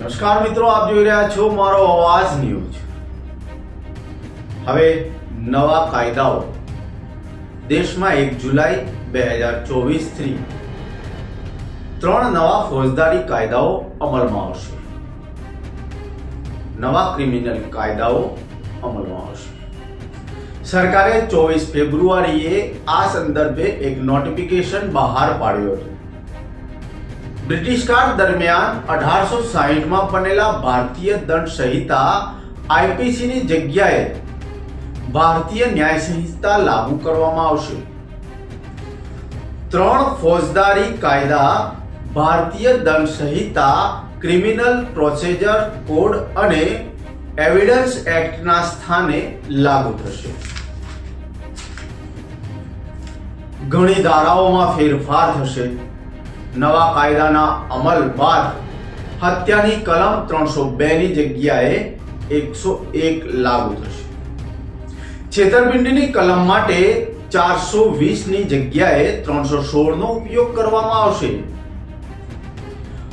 નમસ્કાર મિત્રો, આપ જોઈ રહ્યા છો મારો અવાજ ન્યૂઝ. હવે નવા કાયદાઓ. દેશમાં એક જુલાઈ બે હજાર ચોવીસથી ત્રણ નવા ફોજદારી કાયદાઓ અમલમાં આવશે. નવા ક્રિમિનલ કાયદાઓ અમલમાં આવશે. સરકારે ચોવીસ ફેબ્રુઆરીએ આ સંદર્ભે એક નોટિફિકેશન બહાર પાડ્યું હતું. બ્રિટિશ કાળ દરમિયાન અઢારસો સાહીઠમાં બનેલા ભારતીય દંડ સંહિતા આઈપીસીની જગ્યાએ ભારતીય ન્યાય સંહિતા લાગુ કરવામાં આવશે. ત્રણ ફોજદારી કાયદા, Bharatiya Dand Sanhita, criminal procedure code અને એવિડન્સ એક્ટના સ્થાને લાગુ થશે. ઘણી ધારાઓમાં ફેરફાર થશે. નવા કાયદાના અમલ બાદ હત્યાની કલમ ત્રણસો બે ની જગ્યાએ એકસો એક લાગુ થશે. છેતરપિંડીની કલમ માટે ચારસો વીસની જગ્યાએ ત્રણસો સોળ નો ઉપયોગ કરવામાં આવશે.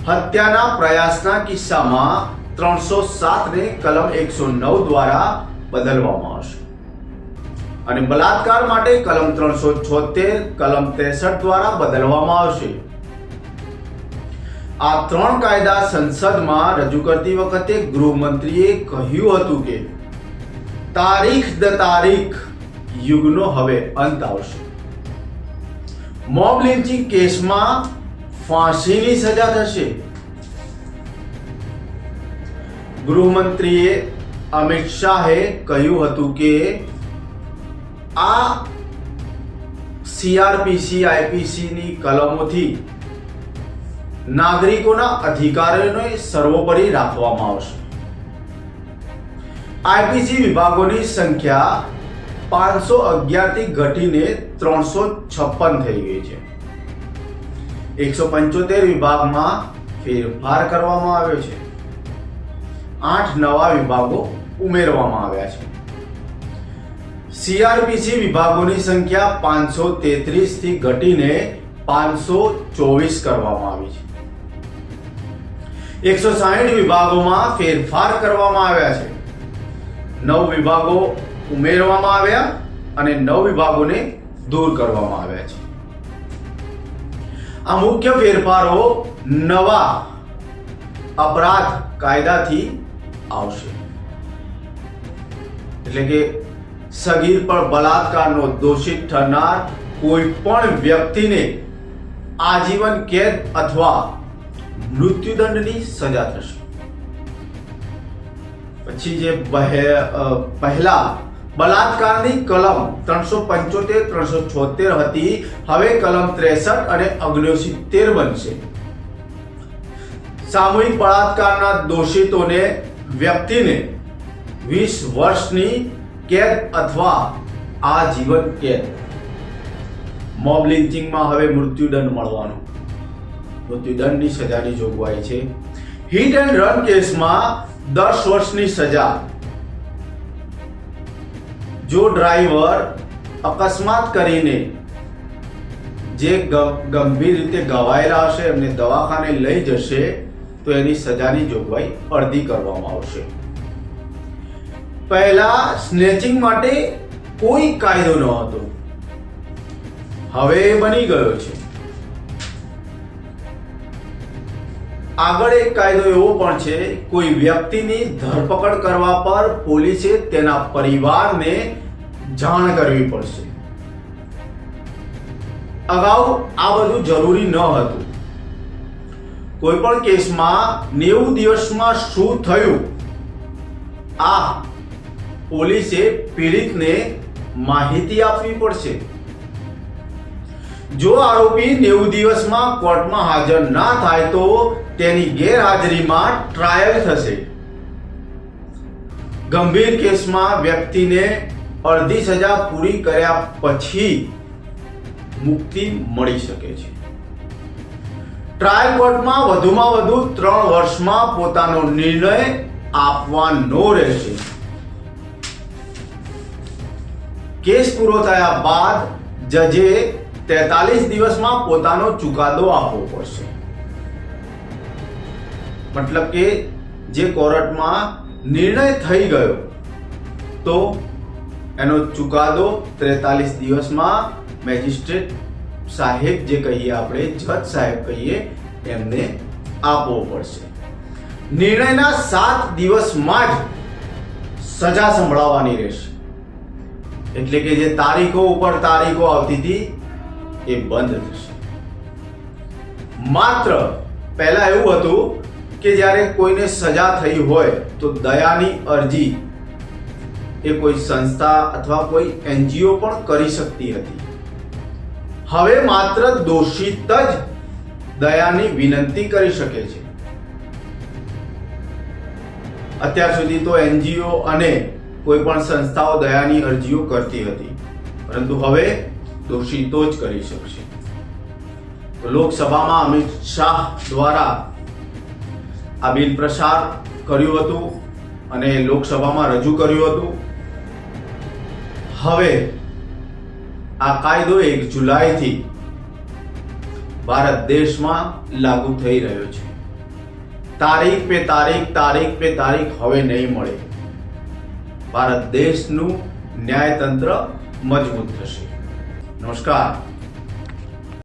હત્યાના પ્રયાસના કિસ્સામાં ત્રણસો સાત ને કલમ એકસો નવ દ્વારા બદલવામાં આવશે. અને બલાત્કાર માટે કલમ ત્રણસો છોતેર, કલમ ત્રેસઠ દ્વારા બદલવામાં આવશે. આ ત્રણ કાયદા સંસદમાં રજૂ કરતી વખતે ગૃહમંત્રીએ કહ્યું હતું કે તારીખ દ તારીખ યુગનો હવે અંત આવશે. મોબ લિન્ચિંગ કેસમાં ફાંસીની સજા થશે. ગૃહમંત્રીએ અમિત શાહે કહ્યું હતું કે આ સીઆરપીસી આઈપીસીની કલમોથી નાગરિકોના અધિકારોને સર્વોપરી રાખવામાં આવશે. આઈપીસી વિભાગોની સંખ્યા પાંચસો અગિયારથી ઘટીને ત્રણસો છપ્પન થઈ ગઈ છે. એકસો પંચોતેર વિભાગમાં ફેરફાર કરવામાં આવ્યો છે. આઠ નવા વિભાગો ઉમેરવામાં આવ્યા છે. સીઆરપીસી વિભાગોની સંખ્યા પાંચસો તેત્રીસથી ઘટીને પાંચસો ચોવીસ કરવામાં આવી છે. એકસો સાહીઠ વિભાગોમાં ફેરફાર કરવામાં આવ્યા છે. નવ વિભાગો ઉમેરવામાં આવ્યા અને નવ વિભાગોને દૂર કરવામાં આવ્યા છે. આ મુખ્ય ફેરફારો નવા અપરાધ કાયદાથી આવશે. એટલે કે સગીર પર બલાત્કારનો દોષિત ઠરનાર કોઈ પણ વ્યક્તિને આજીવન કેદ અથવા મૃત્યુદંડની સજા થશે. પછી જે પહેલા બલાત્કારની કલમ ત્રણસો પંચોતેર, ત્રણસો છોતેર હતી. હવે કલમ ત્રેસઠ અને અગ્નિસિત્તેર બનશે. સામૂહિક બળાત્કારના દોષિતોને વ્યક્તિને વીસ વર્ષની કેદ અથવા આજીવન કેદ. મોબ લિન્ચિંગમાં હવે મૃત્યુદંડ મળવાનો. મૃત્યુદંડની સજાની જોગવાઈ છે. હિટ એન્ડ રન કેસમાં દસ વર્ષની સજા. જો ડ્રાઈવર અકસ્માત કરીને જે ગંભીર રીતે ઘવાયેલા હશે, એમને દવાખાને લઈ જશે, તો એની સજાની જોગવાઈ અડધી કરવામાં આવશે. પહેલા સ્નેચિંગ માટે કોઈ કાયદો ન હતો હવે એ બની ગયો છે. આગળ એક કાયદો એવો પણ છે, કોઈ વ્યક્તિની ધરપકડ કરવા પર પોલીસે તેના પરિવારને જાણ કરવી પડશે. અગાઉ આ બધું જરૂરી ન હતું. કોઈ પણ કેસમાં નેવું દિવસમાં શું થયું, આ પોલીસે પીડિતને માહિતી આપવી પડશે. જો આરોપી નેવું દિવસમાં કોર્ટમાં હાજર ના થાય તો તેની ગેરહાજરીમાં ટ્રાયલ થશે. ગંભીર કેસમાં વ્યક્તિને અડધી સજા પૂરી કર્યા પછી મુક્તિ મળી શકે છે. ટ્રાયલ કોર્ટમાં વધુમાં વધુ ત્રણ વર્ષમાં પોતાનો નિર્ણય આપવાનો રહેશે. કેસ પૂરો થયા બાદ જજે તેતાલીસ દિવસમાં પોતાનો ચુકાદો આપવો પડશે. મતલબ કે જે કોર્ટમાં નિર્ણય થઈ ગયો, તો એનો ચુકાદો ત્રેતાલીસ દિવસમાં મેજિસ્ટ્રેટ સાહેબ જે કહીએ આપણે, જજ સાહેબ કહીએ, એમને આપવો પડશે. નિર્ણયના સાત દિવસમાં જ સજા સંભળાવવાની રહેશે. એટલે કે જે તારીખો ઉપર તારીખો આવતી હતી એ બંધ થશે. માત્ર પહેલા એવું હતું કે જ્યારે કોઈને સજા થઈ હોય તો દયાની અરજી એ કોઈ સંસ્થા અથવા કોઈ એનજીઓ પણ કરી શકતી હતી. હવે માત્ર દોષિત જ દયાની વિનંતી કરી શકે છે. અત્યાર સુધી તો એનજીઓ અને કોઈ પણ સંસ્થાઓ દયાની અરજીઓ કરતી હતી. પરંતુ હવે દોષિતો જ કરી શકશે. લોકસભામાં અમિત શાહ દ્વારા આ બિલ પ્રસાર કર્યું હતું અને લોકસભામાં રજૂ કર્યું હતું. હવે આ કાયદો એક જુલાઈથી ભારત દેશમાં લાગુ થઈ રહ્યો છે. તારીખ પે તારીખ તારીખ પે તારીખ હવે નહીં મળે. ભારત દેશનું ન્યાયતંત્ર મજબૂત થશે. નમસ્કાર